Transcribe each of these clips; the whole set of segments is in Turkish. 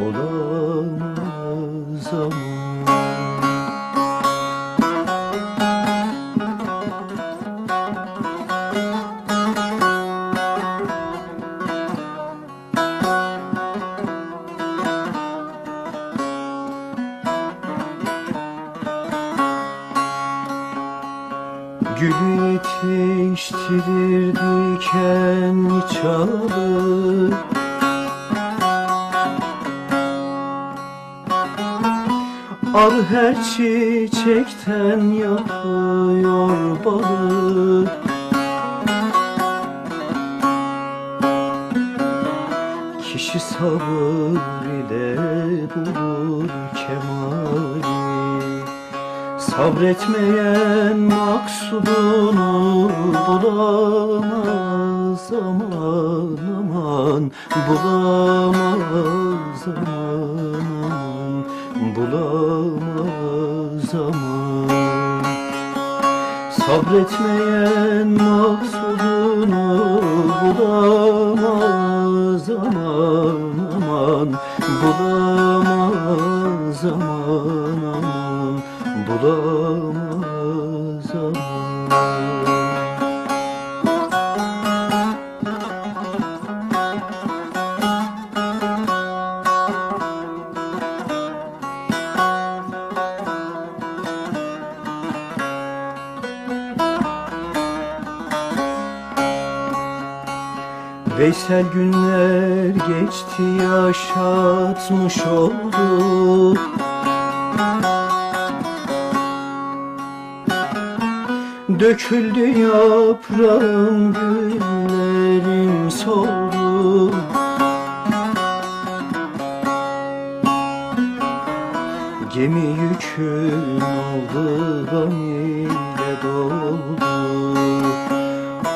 Olamaz aman Gülü yetiştirir dikenli çalı Ar her çiçekten yapıyor balı Kişi sabır ile bulur kemali. Sabretmeyen maksudunu bulamaz aman aman Bulamaz aman Bulamaz aman Sabretmeyen maksudunu bulamaz aman aman. Bulamaz aman aman. Bulamaz Veysel günler geçti yaşatmış oldu. Döküldü yaprağım günlerim soldu. Gemi yükün oldu gam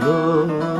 Love.